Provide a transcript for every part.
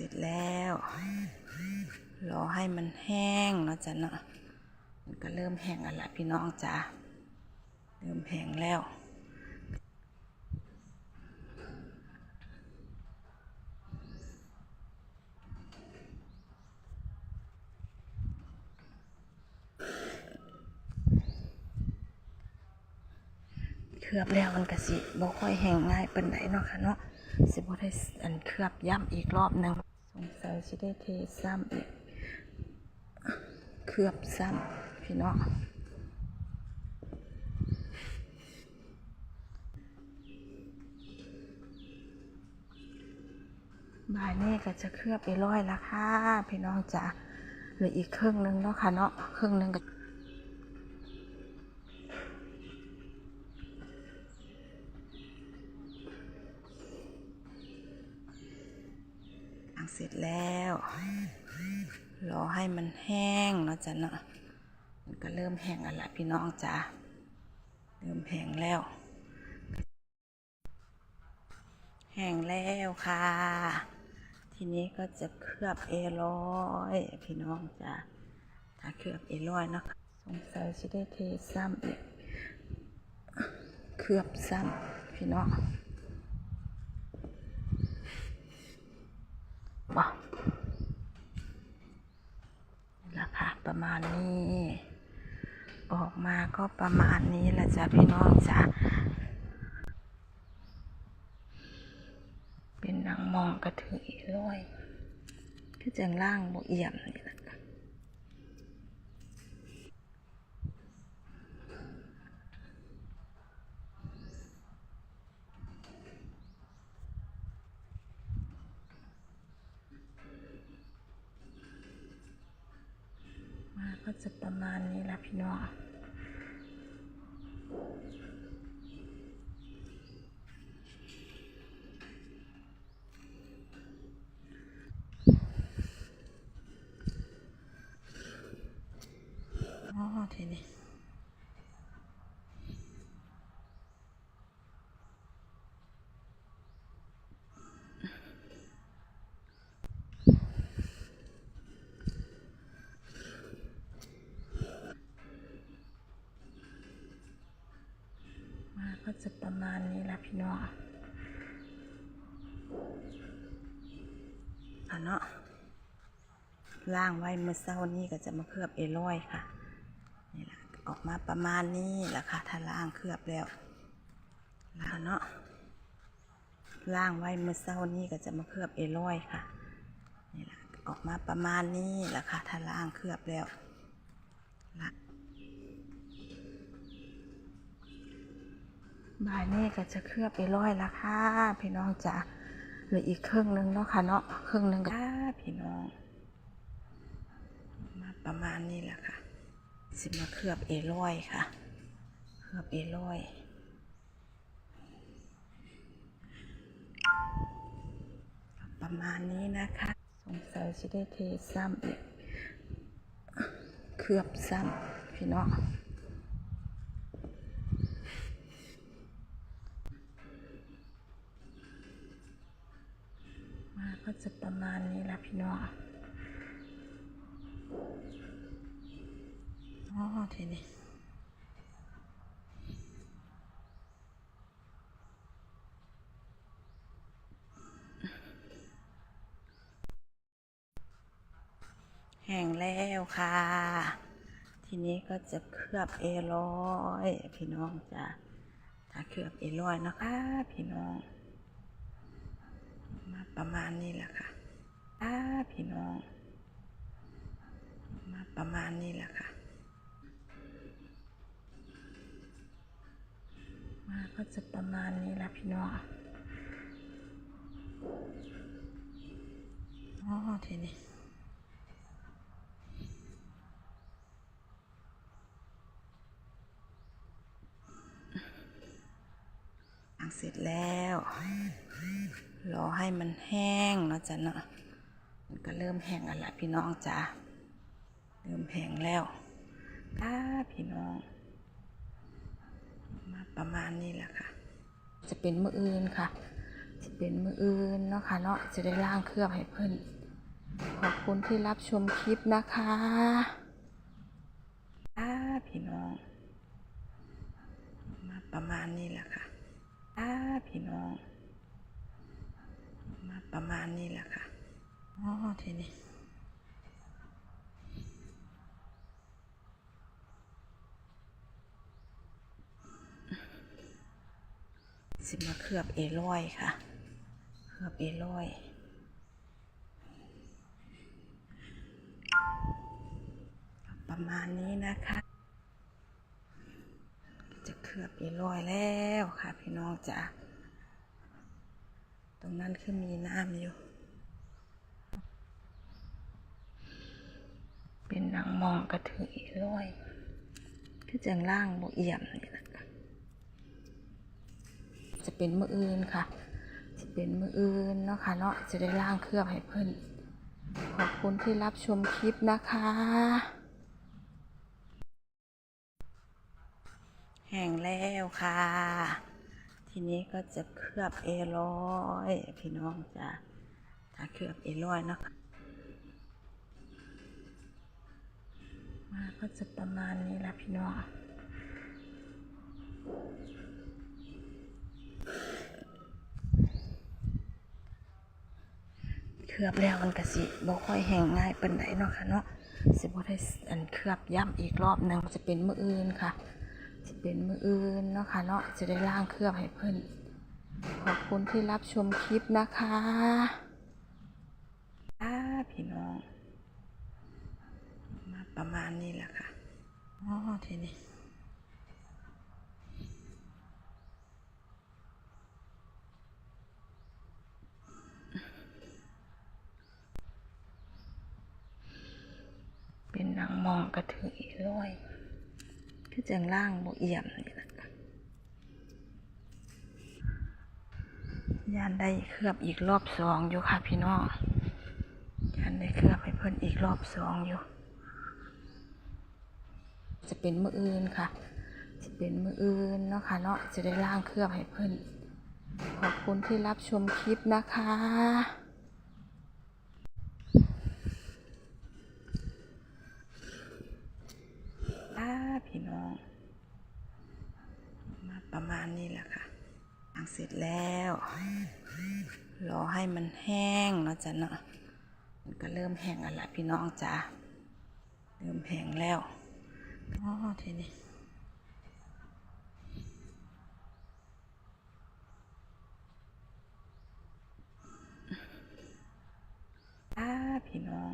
เสร็จแล้ว รอให้มันแห้งเนาะจ้ะเนาะมันก็เริ่มแห้งแล้วล่ะพี่น้องจ้าเริ่มแห้งแล้วเคลือบแล้วมันก็สิบ่ค่อยแห้งง่ายเปานใดเนาะค่ะเนาะสิบ่ได้อันเคลือบย้ำอีกรอบหนึ่ง สิได้เทซ้ำอีกเคลือบซ้ำพี่น้องบายนี้ก็จะเคลือบไปร้อยละค่ะพี่น้องจะเหลืออีกครึ่งหนึงเนาะค่ะเนาะครึ่งหนึงก็างเสร็จแล้ว รอให้มันแห้งเนาะจ้ะเนาะมันก็เริ่มแห้งแล้วล่ะพี่น้องจ้าเริ่มแห้งแล้ว แห้งแล้วค่ะ ทีนี้ก็จะเคลือบเอรอยพี่น้องจ้าถ้าเคลือบเอรอยเนาะสงสัยจะได้เทซ้ำอีกเคลือบซ้ำพี่น้อง บ่นี่ละค่ะประมาณนี้ออกมาก็ประมาณนี้ละจ้ะพี่น้องจ้ะเป็นนางมองกระถือร้อยคือจังล่างบเอี่ยมนี่แหละมาก็ จะประมาณนี้แหละพี่น้องอ๋อที ก็จะประมาณนี้แหละพี่น้องอะเนาะล่างไว้เมื่อเช้านี้ก็จะมาเคลือบเอร้อยค่ะนี่แหละออกมาประมาณนี้แหละค่ะถ้าล่างเคลือบแล้วแล้วเนาะล่างไว้เมื่อเช้านี้ก็จะมาเคลือบเอร้อยค่ะนี่แหละออกมาประมาณนี้แหละค่ะถ้าล่างเคลือบแล้วละ บายนี้ก็จะเคลือบเอร้อยละค่ะพี่น้องจ้ะเหลืออีกครึ่งหนึงเนาะค่ะเนาะครึ่งหนึงก็ค่ะพี่น้อง มาประมาณนี้แหละค่ะ สิมาเคลือบเอร้อยค่ะ เคลือบเอร้อยประมาณนี้นะคะ สงสัยจะได้เทซ้ำอีก เคลือบซ้ำพี่น้อง มา ก็จะประมาณนี้แหละพี่น้องอ๋อทีนี้แห้งแล้วค่ะ ทีนี้ก็จะเคลือบเอร้อย พี่น้องจ้ะถ้าเคลือบเอร้อยนะคะ พี่น้อง ประมาณนี้แหละค่ะอ่าพี่น้อง มาประมาณนี้แหละค่ะ มาก็จะประมาณนี้แหละพี่น้องอ๋อทีนี้ล้างเสร็จแล้ว รอให้มันแห้งเนาะจ้ะเนาะมันก็เริ่มแห้งแล้วล่ะพี่น้องจ้าเริ่มแห้งแล้วค่ะพี่น้อง มาประมาณนี้แหละค่ะ จะเป็นมืออื่นค่ะ จะเป็นมืออื่นเนาะค่ะเนาะจะได้ล่างเคลือบให้เพิ่นขอบคุณที่รับชมคลิปนะคะอ่าพี่น้อง มาประมาณนี้แหละค่ะอ่าพี่น้อง ประมาณนี้แหละค่ะอ๋อทีนี้สิมาเคลือบเอร้อยค่ะ เคลือบเอร้อยประมาณนี้นะคะ จะเคลือบเอร้อยแล้วค่ะ พี่น้องจ๋า ตรงนั้นคือมีน้ำอยู่ เป็นหนังมองกระถืออร้อยคือจังล่างโบเอี่ยมนี่แหละจะเป็นมืออื่นค่ะ จะเป็นมืออื่นเนาะค่ะเนาะจะได้ล่างเคลือบให้เพิ่นขอบคุณที่รับชมคลิปนะคะ แห้งแล้วค่ะ ทีนี้ก็จะเคลือบเอร้อยพี่น้องจ้ะถ้าเคลือบเอร้อยเนาะมาก็จะประมาณนี้แหละพี่น้องเคลือบแล้วมันก็สิบ่ค่อยแห้งง่ายเปานใดเนาะค่ะเนาะสิบ่ได้อันเคลือบย้ำอีกรอบหนึงจะเป็นมืออื่นค่ะ จะเป็นมืออื่นเนาะค่ะเนาะจะได้ล่างเคลือบให้เพิ่อนขอบคุณที่รับชมคลิปนะคะอาพี่น้อง มาประมาณนี้แหละค่ะอ๋อทีนี้เป็นนังมองกระถือ คือจังล่างโบเอี่ยมนี่แหละค่ะยานได้เคลือบอีกรอบสองอยู่ค่ะพี่น้องยานได้เคลือบให้เพิ่นอีกรอบสองอยู่ จะเป็นมืออื่นค่ะ จะเป็นมืออื่นเนาะค่ะเนาะจะได้ล่างเคลือบให้เพิ่นขอบคุณที่รับชมคลิปนะคะ อ่าพี่น้อง มาประมาณนี้แหละค่ะทางเส ร็จแล้ว รอให้มันแห้งเนาะจ้ะเนาะมันก็เริ่มแห้งแล้วล่ะพี่น้องจ้าเริ่มแห้งแล้วอ๋อทีนี้อาพี่น้อง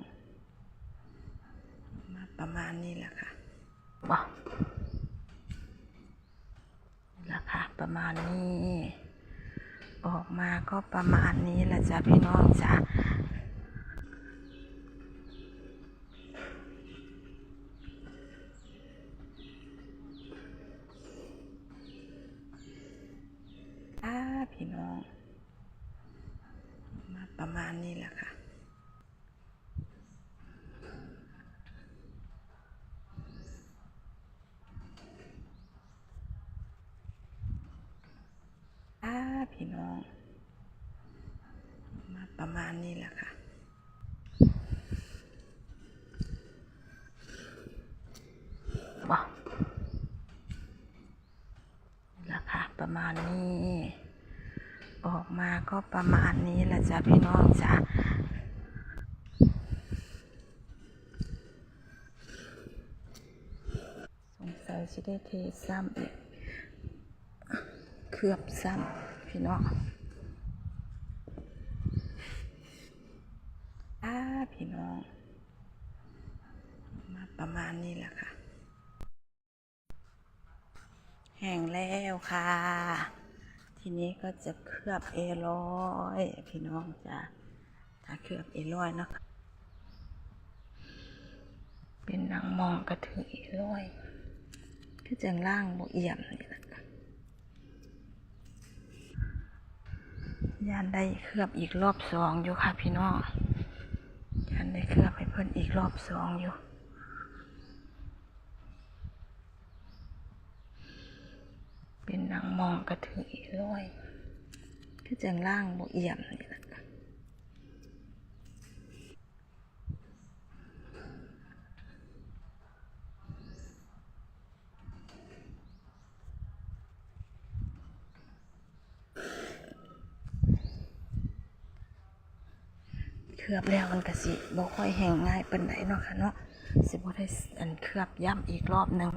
มาประมาณนี้แหละค่ะว้าราคาประมาณนี้ ออกมาก็ประมาณนี้แหละจ้ะพี่น้องจ้ะอ่าพี่น้อง มาประมาณนี้แหละค่ะ อ่าพี่น้อง มาประ นี้แหละค่ะ ว้าราคาประมาณนี้ ออกมาก็ประมาณนี้แหละจ้ะพี่น้องจ้ะสงสัยจะได้เทซ้ำอีก เคลือบซ้ำพี่น้องอ่า พี่น้อง มาประมาณนี้แหละค่ะ แห้งแล้วค่ะ ทีนี้ก็จะเคลือบเอร้อยพี่น้องจะถ้าเคลือบเอร้อยนะคะเป็นหนังมองกระถือเอร้อยคือจังล่างโบเอี่ยมนี่แหละยานได้เคลือบอีกรอบสองอยู่ค่ะพี่น้อง ได้เคลือบให้เพิ่นอีกรอบสองอยู่เป็นหนังมองกระถือร้อย คือจังล่างบ่เอี่ยมนี่แหละ ลือบแล้วมันก็สิบ่ค่อยแห้งง่ายเป็นไหนเนาะค่ะเนาะสิบ่ได้อันเคลือบย่ำอีกรอบหนึ่ง